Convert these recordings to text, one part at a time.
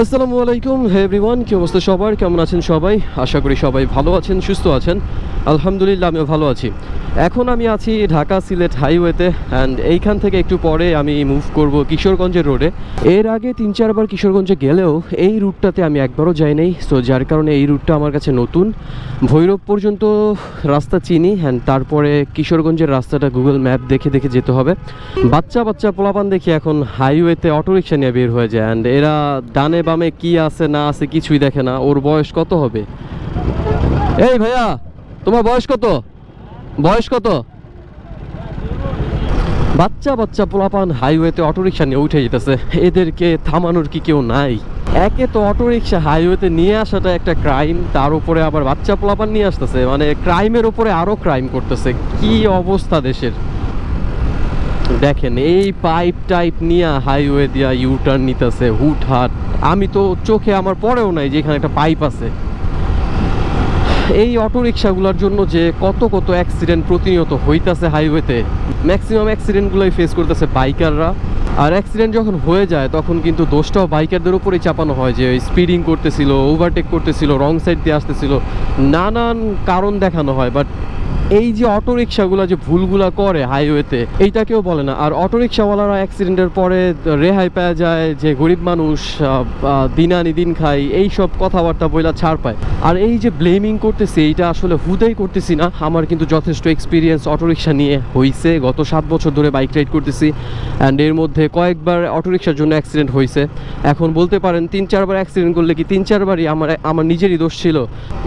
আসসালামু আলাইকুম। এভরিওয়ান, কি অবস্থা সবার? কেমন আছেন সবাই? আশা করি সবাই ভালো আছেন, সুস্থ আছেন। আলহামদুলিল্লাহ, আমিও ভালো আছি। এখন আমি আছি ঢাকা সিলেট হাইওয়েতে অ্যান্ড এইখান থেকে একটু পরে আমি মুভ করব কিশোরগঞ্জের রোডে এর আগে তিন, চারবার কিশোরগঞ্জে গেলেও এই রুটটাতে আমি একবারও যাই নাই। সো যার কারণে এই রুটটা আমার কাছে নতুন। ভৈরব পর্যন্ত রাস্তা চিনি অ্যান্ড তারপরে কিশোরগঞ্জের রাস্তাটা গুগল ম্যাপ দেখে দেখে যেতে হবে। বাচ্চা বাচ্চা পোলাপান দেখি এখন হাইওয়েতে অটোরিকশা নিয়ে বের হয়ে যায় অ্যান্ড এরা ডানে বামে কি আছে, না আছে কিছুই দেখে না। ওর বয়স কত হবে? এই ভাইয়া, তোমার বয়স কত? বয়স কত? বাচ্চা বাচ্চা পোলাপান হাইওয়েতে অটোরিকশা নিয়ে উঠে যেতেছে। এদেরকে থামানোর কি কেউ নাই। একে তো অটোরিকশা হাইওয়েতে নিয়ে আসাটা একটা ক্রাইম, তার উপরে আবার বাচ্চা পোলাপান নিয়ে আসতেছে। মানে ক্রাইমের উপরে আরও ক্রাইম করতেছে। কি অবস্থা দেশের? দেখেন, এই পাইপ টাইপ নিয়ে হাইওয়ে দিয়া ইউ টার্ন নিতেছে হুট হাট আমি তো চোখে আমার পরেও নাই যে এখানে একটা পাইপ আছে। এই অটো রিক্সাগুলোর জন্য যে কত কত অ্যাক্সিডেন্ট প্রতিনিয়ত হইতাছে হাইওয়েতে ম্যাক্সিমাম অ্যাক্সিডেন্টগুলোই ফেস করতেছে বাইকাররা আর অ্যাক্সিডেন্ট যখন হয়ে যায়, তখন কিন্তু দোষটাও বাইকারদের উপরেই চাপানো হয় যে স্পিডিং করতেছিল ওভারটেক করতেছিল রং সাইড দিয়ে আসতেছিল। নানান কারণ দেখানো হয় বাট এই যে অটো রিক্সাগুলো যে ভুলগুলা করে হাইওয়েতে এইটা কেউ বলে না। আর অটো রিক্সাওয়ালারা অ্যাক্সিডেন্টের পরে রেহাই পাওয়া যায়, যে গরিব মানুষ দিন আনি দিন খাই এই সব কথাবার্তা বইলা ছাড় পায়। আর এই যে ব্লেমিং করতেছি, এইটা আসলে হুদাই করতেছি না। আমার কিন্তু যথেষ্ট এক্সপিরিয়েন্স অটো রিক্সা নিয়ে হয়েছে গত সাত বছর ধরে বাইক রাইড করতেছি। অ্যান্ড এর মধ্যে কয়েকবার অটো রিক্সার জন্য অ্যাক্সিডেন্ট হয়েছে এখন বলতে পারেন, তিন চারবার অ্যাক্সিডেন্ট করলে কি তিন চারবারই আমার আমার নিজেরই দোষ ছিল?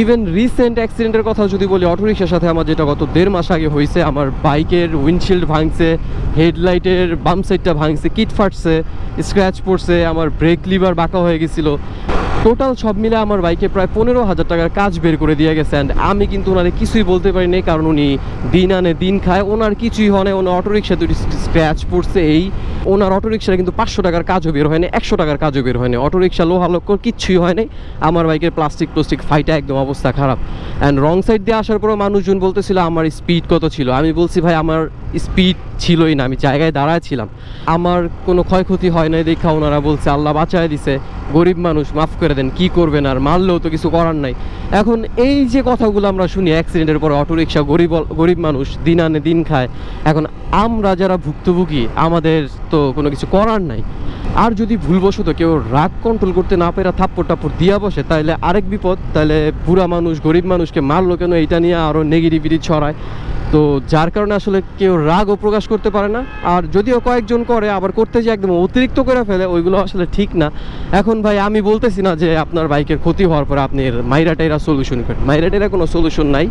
ইভেন রিসেন্ট অ্যাক্সিডেন্টের কথা যদি বলি অটো রিক্সার সাথে আমার যেটা গত দেড় মাস আগে হয়েছে আমার বাইকের উইন্ডশিল্ড ভাঙছে, হেডলাইটের বাম সাইডটা ভাঙছে কিট ফাটছে স্ক্র্যাচ পড়ছে, আমার ব্রেক লিভার বাঁকা হয়ে গেছিল। টোটাল সব মিলে আমার বাইকে প্রায় পনেরো হাজার টাকার কাজ বের করে দিয়ে গেছে অ্যান্ড আমি কিন্তু ওনারে কিছুই বলতে পারি নাই, কারণ উনি দিন আনে দিন খায়, ওনার কিছুই হয় না ওনার অটোরিক্সা দুটি স্ক্র্যাচ পড়ছে, এই ওনার অটোরিক্সার কিন্তু পাঁচশো টাকার কাজও বের হয়নি, একশো টাকার কাজও বের হয়নি। অটোরিক্সা লোহা লক্কর কিচ্ছুই হয় নাই আমার বাইকের প্লাস্টিক প্লাস্টিক ফাইটা একদম অবস্থা খারাপ। অ্যান্ড রং সাইড দিয়ে আসার পরও মানুষজন বলতেছিল আমার স্পিড কত ছিল? আমি বলছি, ভাই, আমার স্পিড ছিলই না। আমি জায়গায় দাঁড়ায় ছিলাম আমার কোনো ক্ষয়ক্ষতি হয় নাই দেখা ওনারা বলছে, আল্লাহ বাঁচায় দিছে। গরিব মানুষ, মাফ করে দেন, কি করবেন আর? মারলেও তো কিছু করার নাই। এখন এই যে কথাগুলো আমরা শুনি অ্যাক্সিডেন্টের পরে অটোরিকশা গরিব গরিব মানুষ দিন আনে দিন খায়। এখন আমরা যারা ভুক্তভোগী, আমাদের তো কোনো কিছু করার নাই। আর যদি ভুলবশত কেউ রাগ কন্ট্রোল করতে না পেরে, থাপ্পড় টাপ্পড় দিয়া বসে তাহলে আরেক বিপদ তাহলে বুড়া মানুষ, গরিব মানুষকে মারলো কেন এটা নিয়ে আরও নেগেটিভিটি ছড়ায়। তো যার কারণে আসলে কেউ রাগও প্রকাশ করতে পারে না, আর যদিও কয়েকজন করে, আবার করতে যে একদম অতিরিক্ত করে ফেলে, ওইগুলো আসলে ঠিক না। এখন ভাই, আমি বলতেছি না যে আপনার বাইকের ক্ষতি হওয়ার পরে আপনি এর মাইরা টাইরা সলিউশন করেন। মাইরা টাইরা কোনো সলিউশন নাই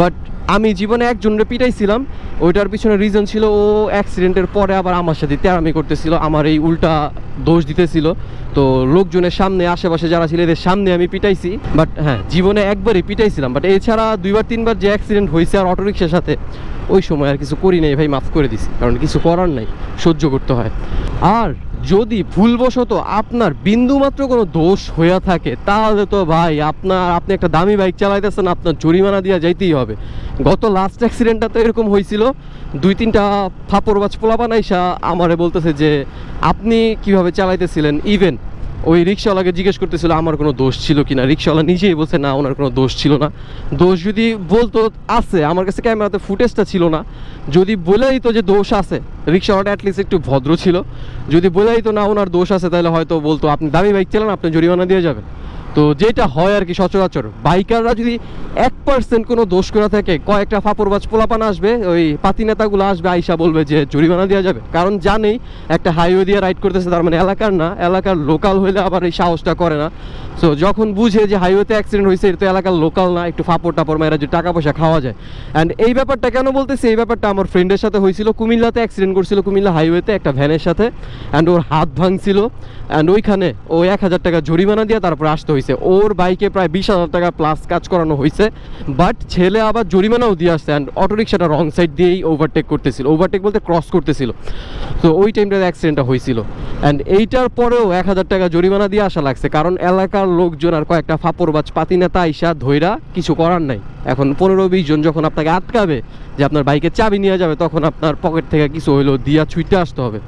বাট আমি জীবনে একজনরে পিটাইছিলাম ওইটার পিছনে রিজন ছিল ও অ্যাক্সিডেন্টের পরে আবার আমার সাথে তেরামি করতেছিল, আমার এই উল্টা দোষ দিতেছিল। তো লোকজনের সামনে, আশেপাশে যারা ছিল এদের সামনে আমি পিটাইছি। বাট হ্যাঁ জীবনে একবারই পিটাইছিলাম। বাট এছাড়া দুইবার, তিনবার যে অ্যাক্সিডেন্ট হয়েছে আর অটোরিক্সার সাথে, ওই সময় আর কিছু করি নাই, ভাই, মাফ করে দিছি। কারণ কিছু করার নাই, সহ্য করতে হয়। আর যদি ভুলবশত আপনার বিন্দুমাত্র কোনো দোষ হইয়া থাকে, তাহলে তো ভাই আপনার, আপনি একটা দামি বাইক চালাইতেছেন, আপনার জরিমানা দিয়া যাইতেই হবে। গত লাস্ট অ্যাক্সিডেন্টটা তো এরকম হয়েছিল দুই তিনটা ফাপড়বাজ পোলাপান আইসা আমারে বলতেছে যে, আপনি কীভাবে চালাইতেছিলেন? ইভেন ওই রিক্সাওয়ালাকে জিজ্ঞেস করতেছিল, আমার কোনো দোষ ছিল কি না রিক্সাওয়ালা নিজেই বলছে, না, ওনার কোনো দোষ ছিল না। দোষ যদি বলতো, আছে। আমার কাছে ক্যামেরাতে ফুটেজটা ছিল না। যদি বলে দিত যে দোষ আছে, রিক্সাওয়ালাটা অ্যাটলিস্ট একটু ভদ্র ছিল। যদি বলে দিত, না, ওনার দোষ আছে, তাহলে হয়তো বলতো, আপনি দামি বাইক চালান, আপনি জরিমানা দিয়ে যাবেন। তো যেটা হয় আর কি সচরাচর। বাইকাররা যদি এক পার্সেন্ট কোনো দোষ করে থাকে, কয়েকটা ফাপড়বাজ পোলাপান আসবে, ওই পাতি নেতাগুলো আসবে, আইসা বলবে যে জরিমানা দেওয়া যাবে। কারণ জানেই, একটা হাইওয়ে দিয়ে রাইড করতেছে, তার মানে এলাকার না, এলাকার লোকাল হইলে আবার এই সাহসটা করে না। সো যখন বুঝে যে হাইওয়েতে অ্যাক্সিডেন্ট হয়েছে এটা তো এলাকার লোকাল না, একটু ফাপড় টাপড় মেয়েরা যে টাকা পয়সা খাওয়া যায়। অ্যান্ড এই ব্যাপারটা কেন বলতেছি? এই ব্যাপারটা আমার ফ্রেন্ডের সাথে হয়েছিল কুমিল্লাতে অ্যাক্সিডেন্ট করছিল, কুমিল্লা হাইওয়েতে একটা ভ্যানের সাথে। অ্যান্ড ওর হাত ভাঙছিল। অ্যান্ড ওইখানে ও এক হাজার টাকা জরিমানা দিয়ে তারপর আসতে হয়েছে ওর বাইকে প্রায় বিশ হাজার টাকা প্লাস কাজ করানো হয়েছে বাট ছেলে আবার জরিমানাও দিয়ে আসছে অ্যান্ড অটোরিক্সাটা রং সাইড দিয়েই ওভারটেক করতেছিল। ওভারটেক বলতে ক্রস করতেছিল। তো ওই টাইমটাতে অ্যাক্সিডেন্টটা হয়েছিল অ্যান্ড এইটার পরেও এক হাজার টাকা জরিমানা দিয়ে আসা লাগছে। কারণ এলাকার লোকজন আর কয়েকটা ফাপড়বাজ পাতি নেতা আইসা ধৈরা কিছু করার নাই। এখন পনেরো, বিশ জন যখন আপনাকে আটকাবে যে আপনার বাইকের চাবি নিয়ে যাবে, তখন আপনার পকেট থেকে কিছু হইল দিয়া ছুটে আসতে হবে।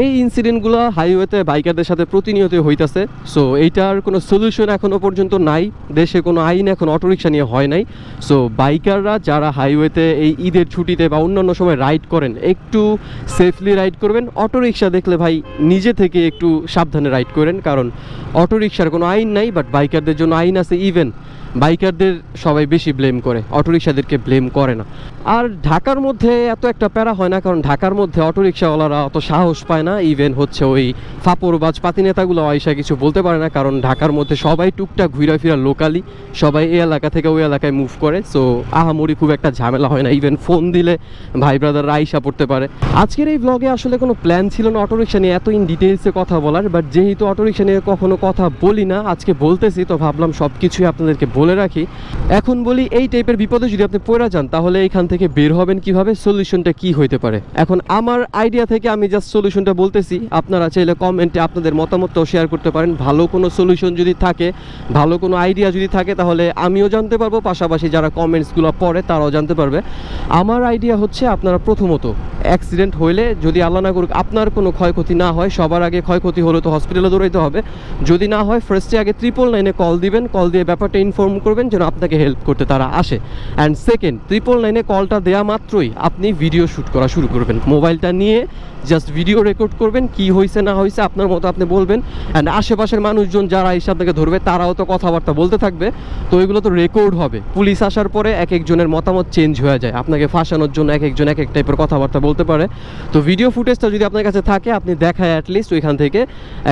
এই ইনসিডেন্টগুলো হাইওয়েতে বাইকারদের সাথে প্রতিনিয়ত হইতাছে। সো এইটার কোনো সলিউশন এখনও পর্যন্ত নাই। দেশে কোনো আইন এখন অটোরিকশা নিয়ে হয় নাই। সো বাইকাররা যারা হাইওয়েতে এই ঈদের ছুটিতে বা অন্যান্য সময় রাইড করেন, একটু সেফলি রাইড করবেন। অটোরিকশা দেখলে ভাই, নিজে থেকে একটু সাবধানে রাইড করেন। কারণ অটোরিকশার কোনো আইন নাই বাট বাইকারদের জন্য আইন আছে ইভেন বাইকারদের সবাই বেশি ব্লেম করে, অটোরিকশাদেরকে ব্লেম করে না। আর ঢাকার মধ্যে এত একটা প্যারা হয় না, কারণ ঢাকার মধ্যে অটোরিকশাওয়ালারা অত সাহস পায় না। ইভেন হচ্ছে ওই ফাপড়বাজ পাতি নেতাগুলো আয়সা কিছু বলতে পারে না, কারণ ঢাকার মধ্যে সবাই টুকটাক ঘুরা ফিরা লোকালি সবাই এই এলাকা থেকে ওই এলাকায় মুভ করে। সো আহামরি খুব একটা ঝামেলা হয় না ইভেন ফোন দিলে ভাই ব্রাদাররা আইসা পড়তে পারে। আজকের এই ব্লগে আসলে কোনো প্ল্যান ছিল না অটোরিকশা নিয়ে, এত ইন ডিটেলসে কথা বলার বাট যেহেতু অটোরিকশা নিয়ে কখনো কথা বলি না, আজকে বলতেছি, তো ভাবলাম সব কিছুই আপনাদেরকে বলে রাখি, এখন বলি এই টাইপের বিপদে যদি আপনি পড়ে যান, তাহলে এইখান থেকে বের হবেন কীভাবে? সলিউশনটা কি হইতে পারে? এখন আমার আইডিয়া থেকে আমি জাস্ট সলিউশনটা বলতেছি। আপনারা চাইলে কমেন্টে আপনাদের মতামতটাও শেয়ার করতে পারেন। ভালো কোনো সলিউশন যদি থাকে, ভালো কোনো আইডিয়া যদি থাকে, তাহলে আমিও জানতে পারব। পাশাপাশি যারা কমেন্টসগুলো পড়ে, তারাও জানতে পারবে। আমার আইডিয়া হচ্ছে আপনারা প্রথমত অ্যাক্সিডেন্ট হইলে যদি আল্লাহ না করুক, আপনার কোনো ক্ষয়ক্ষতি না হয়, সবার আগে ক্ষয়ক্ষতি হলে তো হসপিটালে দৌড়াইতে হবে। যদি না হয় ফার্স্টে আগে ট্রিপল নাইনে কল দিবেন। কল দিয়ে ব্যাপারটা ইনফর্ম করবেন যেন আপনাকে হেল্প করতে তারা আসে। অ্যান্ড সেকেন্ড ট্রিপল নাইনে কলটা দেওয়া মাত্রই আপনি ভিডিও শ্যুট করা শুরু করবেন। মোবাইলটা নিয়ে জাস্ট ভিডিও রেকর্ড করবেন, কি হয়েছে না হয়েছে আপনার মতো আপনি বলবেন। অ্যান্ড আশেপাশের মানুষজন যারা এসে আপনাকে ধরবে, তারাও তো কথাবার্তা বলতে থাকবে। তো এগুলো তো রেকর্ড হবে। পুলিশ আসার পরে এক একজনের মতামত চেঞ্জ হয়ে যায়। আপনাকে ফাঁসানোর জন্য এক একজন এক এক টাইপের কথাবার্তা বলতে পারে। তো ভিডিও ফুটেজটা যদি আপনার কাছে থাকে, আপনি দেখায় অ্যাটলিস্ট ওইখান থেকে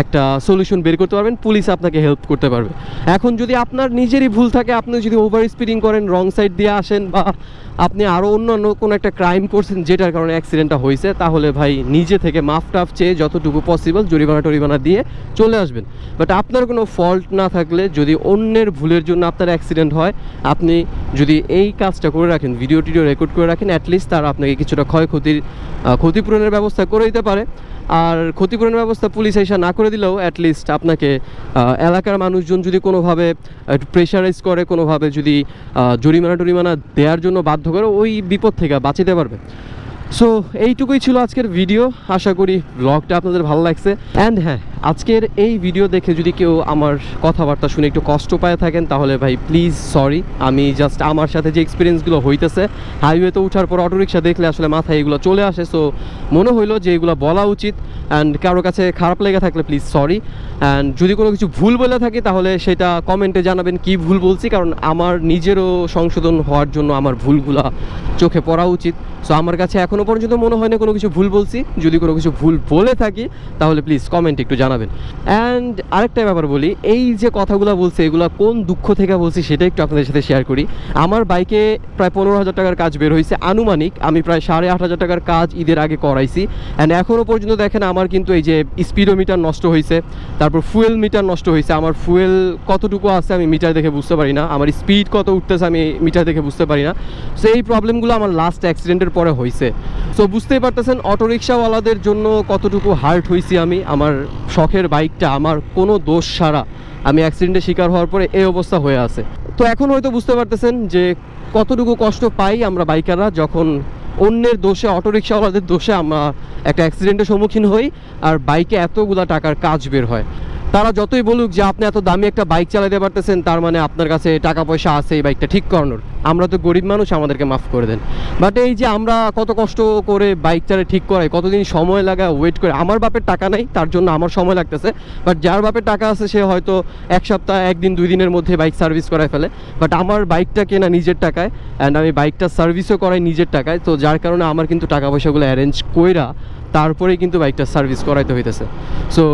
একটা সলিউশন বের করতে পারবেন। পুলিশ আপনাকে হেল্প করতে পারবে। এখন যদি আপনার নিজেরই ভুল থাকে, আপনি যদি ওভার স্পিডিং করেন রং সাইড দিয়ে আসেন বা আপনি আরও অন্যান্য কোনো একটা ক্রাইম করছেন যেটার কারণে অ্যাক্সিডেন্টটা হয়েছে, তাহলে ভাই নিজে থেকে মাফ টাফ চেয়ে যতটুকু পসিবল জরিমানা টরিমানা দিয়ে চলে আসবেন। বাট আপনার কোনো ফল্ট না থাকলে, যদি অন্যের ভুলের জন্য আপনার অ্যাক্সিডেন্ট হয়, আপনি যদি এই কাজটা করে রাখেন ভিডিও টিডিও রেকর্ড করে রাখেন অ্যাটলিস্ট তারা আপনাকে কিছুটা ক্ষয়ক্ষতির ক্ষতিপূরণের ব্যবস্থা করে দিতে পারে। আর ক্ষতিপূরণ ব্যবস্থা পুলিশ এসে না করে দিলেও অ্যাটলিস্ট আপনাকে এলাকার মানুষজন যদি কোনোভাবে প্রেশারাইজ করে, কোনোভাবে যদি জরিমানা টরিমানা দেওয়ার জন্য বাধ্য করে, ওই বিপদ থেকে বাঁচিতে পারবে। সো এইটুকুই ছিল আজকের ভিডিও আশা করি ব্লগটা আপনাদের ভালো লাগছে। অ্যান্ড হ্যাঁ আজকের এই ভিডিও দেখে যদি কেউ আমার কথাবার্তা শুনে একটু কষ্ট পায় থাকেন, তাহলে ভাই প্লিজ সরি আমি জাস্ট আমার সাথে যে এক্সপিরিয়েন্সগুলো হইতেছে হাইওয়েতে ওঠার পর অটোরিকশা দেখলে আসলে মাথায় এগুলো চলে আসে। সো মনে হইল যে এগুলো বলা উচিত অ্যান্ড কারও কাছে খারাপ লেগে থাকলে প্লিজ সরি অ্যান্ড যদি কোনো কিছু ভুল বলে থাকি, তাহলে সেটা কমেন্টে জানাবেন কি ভুল বলছি, কারণ আমার নিজেরও সংশোধন হওয়ার জন্য আমার ভুলগুলা চোখে পড়া উচিত। সো আমার কাছে এখনও পর্যন্ত মনে হয় না কোনো কিছু ভুল বলছি। যদি কোনো কিছু ভুল বলে থাকি, তাহলে প্লিজ কমেন্ট একটু জানাবেন। অ্যান্ড আরেকটা ব্যাপার বলি, এই যে কথাগুলো বলছি, এগুলো কোন দুঃখ থেকে বলছি সেটা একটু আপনাদের সাথে শেয়ার করি। আমার বাইকে প্রায় পনেরো হাজার টাকার কাজ বের হয়েছে। আনুমানিক আমি প্রায় সাড়ে আট হাজার টাকার কাজ ঈদের আগে করাইছি। অ্যান্ড এখনও পর্যন্ত দেখেন আমার কিন্তু এই যে স্পিডোমিটার নষ্ট হয়েছে, তারপর ফুয়েল মিটার নষ্ট হয়েছে। আমার ফুয়েল কতটুকু আছে আমি মিটার দেখে বুঝতে পারি না। আমার স্পিড কত উঠতেছে আমি মিটার দেখে বুঝতে পারি না। সো এই প্রবলেমগুলো আমার লাস্ট অ্যাক্সিডেন্টের পরে হয়েছে। সো বুঝতেই পারতেছেন অটোরিকশাওয়ালাদের জন্য কতটুকু হার্ট হয়েছি আমি। আমার শখের বাইকটা আমার কোনো দোষ ছাড়া আমি অ্যাক্সিডেন্টের শিকার হওয়ার পরে এই অবস্থা হয়ে আছে। তো এখন হয়তো বুঝতে পারতেছেন যে কতটুকু কষ্ট পাই আমরা বাইকাররা যখন অন্যের দোষে অটোরিক্সাওয়ালাদের দোষে আমরা একটা অ্যাক্সিডেন্টের সম্মুখীন হই আর বাইকে এতগুলা টাকার কাজ বের হয়। তারা যতই বলুক যে আপনি এত দামি একটা বাইক চালাতে পারতেছেন, তার মানে আপনার কাছে টাকা পয়সা আছে এই বাইকটা ঠিক করানোর। আমরা তো গরিব মানুষ, আমাদেরকে মাফ করে দেন। বাট এই যে আমরা কত কষ্ট করে বাইক চালে ঠিক করাই, কতদিন সময় লাগায় ওয়েট করে, আমার বাপের টাকা নাই, তার জন্য আমার সময় লাগতেছে। বাট যার বাপের টাকা আছে, সে হয়তো এক সপ্তাহ, একদিন, দুই দিনের মধ্যে বাইক সার্ভিস করায় ফেলে। বাট আমার বাইকটা কেনা নিজের টাকায় অ্যান্ড আমি বাইকটা সার্ভিসও করাই নিজের টাকায়। তো যার কারণে আমার কিন্তু টাকা পয়সাগুলো অ্যারেঞ্জ কইরা তারপরেই কিন্তু বাইকটা সার্ভিস করাইতে হইতেছে। সো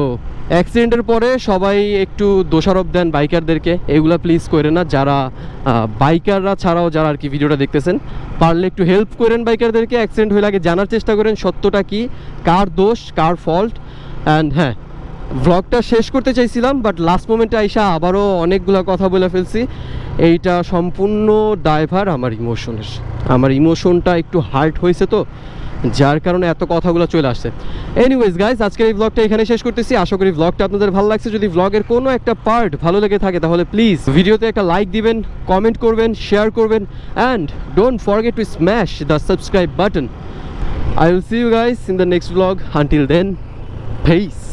অ্যাক্সিডেন্টের পরে সবাই একটু দোষারোপ দেন বাইকারদেরকে। এগুলা প্লিজ করে না, যারা বাইকাররা ছাড়াও যারা আর কি ভিডিওটা দেখতেছেন, পারলে একটু হেল্প করেন বাইকারদেরকে। অ্যাক্সিডেন্ট হয়ে আগে জানার চেষ্টা করেন সত্যটা কি, কার দোষ, কার ফল্ট অ্যান্ড হ্যাঁ ভ্লগটা শেষ করতে চাইছিলাম বাট লাস্ট মোমেন্টে আইসা আবারও অনেকগুলো কথা বলে ফেলছি। এইটা সম্পূর্ণ ড্রাইভার আমার ইমোশনের আমার ইমোশনটা একটু হার্ট হয়েছে তো। যার কারণে এত কথাগুলো চলে আসছে। এনিওয়েজ গাইজ আজকের এই ব্লগটা এখানে শেষ করতেছি। আশা করি ব্লগটা আপনাদের ভালো লাগছে। যদি ব্লগের কোনো একটা পার্ট ভালো লেগে থাকে, তাহলে প্লিজ ভিডিওতে একটা লাইক দিবেন কমেন্ট করবেন শেয়ার করবেন and don't forget to smash the subscribe button I will see you guys in the next blog until then peace.